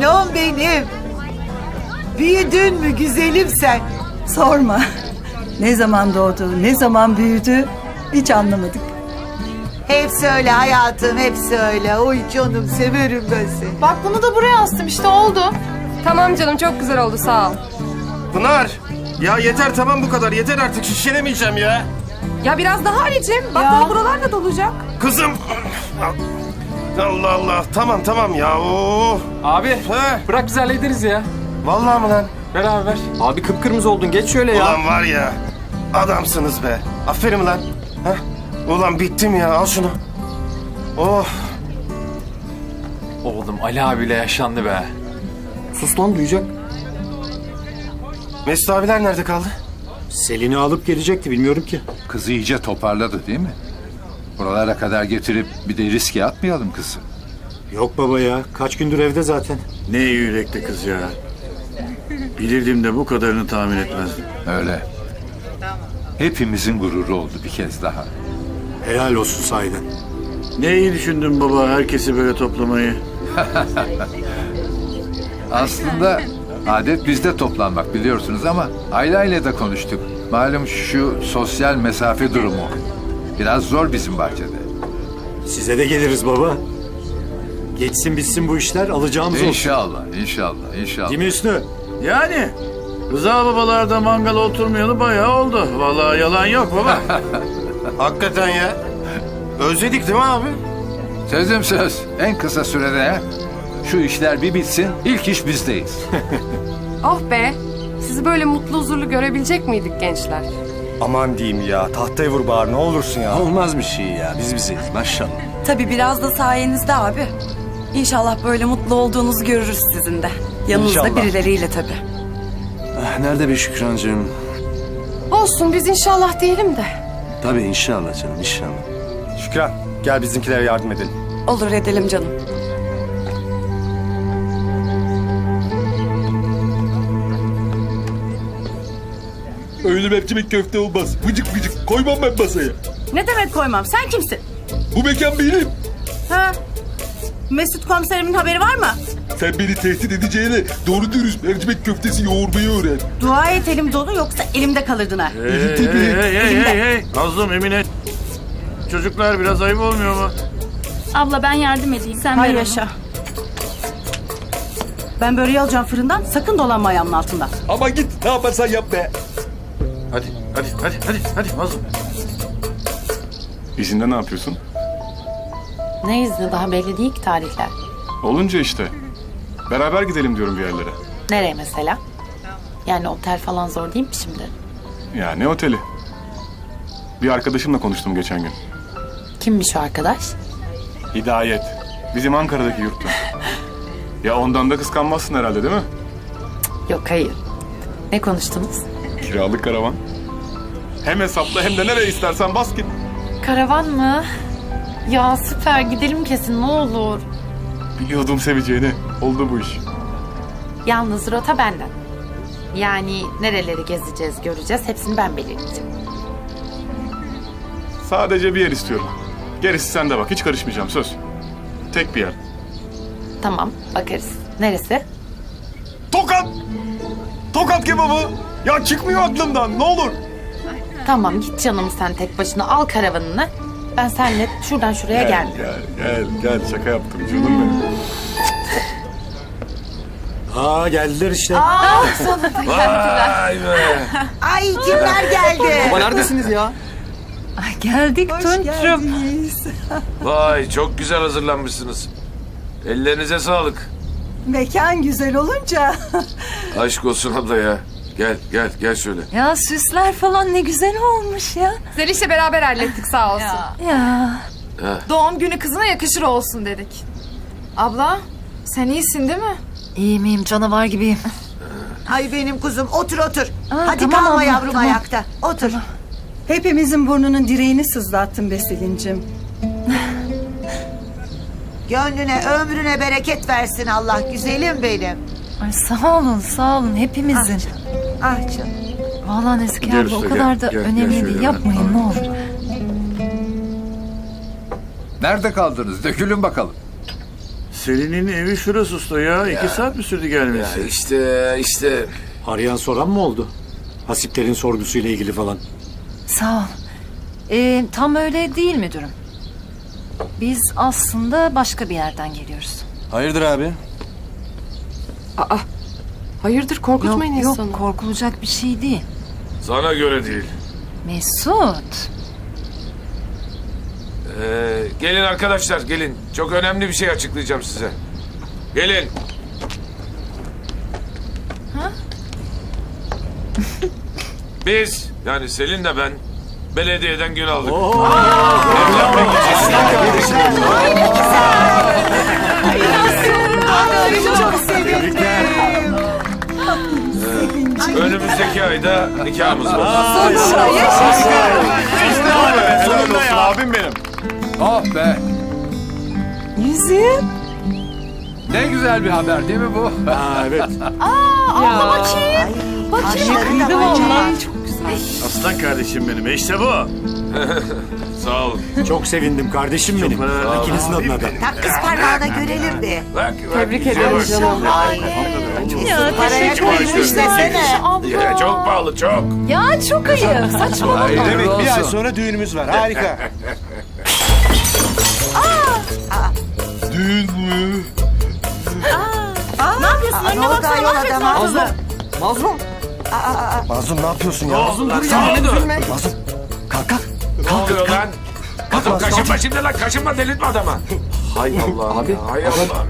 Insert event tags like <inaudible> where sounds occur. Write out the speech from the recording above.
Minnom benim. Büyüdün mü güzelim sen? Sorma. Ne zaman doğdu, ne zaman büyüdü hiç anlamadık. Hepsi öyle hayatım, hepsi öyle. Oy canım severim ben seni. Bak bunu da buraya astım işte oldu. Tamam canım çok güzel oldu sağ ol. Pınar! Ya yeter tamam bu kadar. Yeter artık şişinemeyeceğim ya. Ya biraz daha Ali'cim. Bak daha buralar da dolacak. Kızım! Allah Allah. Tamam tamam ya. Oo. Abi He. bırak biz hallederiz ya. Vallahi mı lan? Beraber. Abi kıpkırmızı oldun geç şöyle ya. Ulan var ya. Adamsınız be. Aferin lan. Heh. Ulan bittim ya. Al şunu. Oh. Oğlum Ali abiyle yaşandı be. Sus lan duyacak. Mesut abiler nerede kaldı? Selin'i alıp gelecekti bilmiyorum ki. Kızı iyice toparladı değil mi? Buralara kadar getirip bir de riske atmayalım kızı. Yok baba ya kaç gündür evde zaten. Ne iyi yürekli kız ya. Bilirdim de bu kadarını tahmin etmezdim. Öyle. Hepimizin gururu oldu bir kez daha. Helal olsun sahiden. Ne iyi düşündün baba herkesi böyle toplamayı. <laughs> Aslında adet bizde toplanmak biliyorsunuz ama Ayla ile de konuştuk. Malum şu sosyal mesafe durumu. Biraz zor bizim bahçede. Size de geliriz baba. Geçsin bitsin bu işler alacağımız olsun. İnşallah, inşallah, inşallah. Değil mi Hüsnü? Yani Rıza babalarda mangal oturmayalı bayağı oldu. Vallahi yalan yok baba. <laughs> Hakikaten ya. Özledik değil mi abi? Sözüm söz. En kısa sürede şu işler bir bitsin. İlk iş bizdeyiz. <laughs> Oh be. Sizi böyle mutlu huzurlu görebilecek miydik gençler? Aman diyeyim ya tahtaya vur bağır ne olursun ya. Olmaz bir şey ya biz bizeyiz maşallah. Tabii biraz da sayenizde abi. İnşallah böyle mutlu olduğunuzu görürüz sizin de. Yanınızda İnşallah. birileriyle tabii. Ah, Nerede be Şükrancığım? Olsun biz inşallah diyelim de. Tabii inşallah canım inşallah. Şükran gel bizimkilere yardım edelim. Olur edelim canım. Öyle mercimek köfte olmaz. Vıcık vıcık koymam ben masaya. Ne demek koymam? Sen kimsin? Bu mekan benim. Ha? Mesut komiserimin haberi var mı? Sen beni tehdit edeceğine doğru dürüst mercimek köftesi yoğurmayı öğren. Dua et elim dolu yoksa elimde kalırdın ha. hey, hey, hey, hey, hey, hey. Nazlım Emine. Çocuklar biraz ayıp olmuyor mu? Abla ben yardım edeyim. Sen Hay yaşa. Ben böreği alacağım fırından. Sakın dolanma ayağımın altında. Ama git ne yaparsan yap be. Hadi hadi hadi hadi hadi Nazlım. İzinde ne yapıyorsun? Ne izni daha belli değil ki tarihler. Olunca işte. Beraber gidelim diyorum bir yerlere. Nereye mesela? Yani otel falan zor değil mi şimdi? Ya ne oteli? Bir arkadaşımla konuştum geçen gün. Kimmiş o arkadaş? Hidayet. Bizim Ankara'daki yurtta. Ya ondan da kıskanmazsın herhalde değil mi? Yok hayır. Ne konuştunuz? Kiralık karavan. Hem hesapla hem de nereye istersen bas git. Karavan mı? Ya süper gidelim kesin ne olur. Biliyordum seveceğini. Oldu bu iş. Yalnız rota benden. Yani nereleri gezeceğiz, göreceğiz hepsini ben belirleyeceğim. Sadece bir yer istiyorum. Gerisi sende bak. Hiç karışmayacağım söz. Tek bir yer. Tamam, bakarız. Neresi? Tokat! Tokat kebabı! Ya çıkmıyor aklımdan ne olur. Tamam, git canım sen tek başına al karavanını. Ben seninle şuradan şuraya gel. Gel gel gel şaka yaptım canım benim. Aa geldiler işte. Vay be. Ay kimler geldi? Baba neredesiniz ya? Geldik Tunç'um. Vay çok güzel hazırlanmışsınız. Ellerinize sağlık. Mekan güzel olunca. Aşk olsun abla ya. Gel gel gel şöyle. ya süsler falan ne güzel olmuş ya. Zeliş'le beraber hallettik sağ olsun. Ya. Doğum günü kızına yakışır olsun dedik. Abla sen iyisin değil mi? İyiyim iyiyim canavar gibiyim. Ay benim kuzum otur otur. Hadi tamam kalma abla, yavrum tamam. ayakta. Otur. Hepimizin burnunun direğini sızlattın be Selin'cim. Gönlüne ömrüne bereket versin Allah güzelim benim. Ay sağ olun sağ olun hepimizin. Ah canım. Vallahi Nezike Gel abla usta, o gel, kadar da gel, gel önemli şöyle değil. ben. Yapmayın ne olur. Nerede kaldınız? Dökülün bakalım. Selin'in evi şurası usta ya. İki saat mi sürdü gelmesi? İşte işte Arayan soran mı oldu? Hasiplerin sorgusuyla ilgili falan. Sağ ol. Ee, tam öyle değil müdürüm. Biz aslında başka bir yerden geliyoruz. Hayırdır abi? Hayırdır korkutmayın yok, yok korkulacak bir şey değil. sana göre değil. Mesut. Ee, gelin arkadaşlar gelin. Çok önemli bir şey açıklayacağım size. Gelin. Biz yani Selin'le ben belediyeden gün aldık. İçin. Ayda nikahımız var. Helal olsun abim benim. Oh be. Yüzüğüm. Ne güzel bir haber değil mi bu? Ha evet. <laughs> Bakayım. da vallahi. Aslan kardeşim benim. İşte bu. <laughs> Sağ olun. Çok sevindim kardeşim benim. merhaba. İkinizin adına da. Tak kız parmağına görelim bir. Bak, Tebrik ederim canım. Ay. Ya, paraya koymuş desene. Ya, çok pahalı çok. Ya çok ayıp. Saçmalama. Hayırlı Demek bir ay sonra düğünümüz var. Harika. <laughs> Ne oldu ayol adama? Mazlum ne yapıyorsun ya? Mazlum dur ya. Mazlum kalk kalk. Ne oluyor lan? Adam kaşınma şimdi lan kaşınma delirtme adama. Hay Allah. Abi. Hay Allah.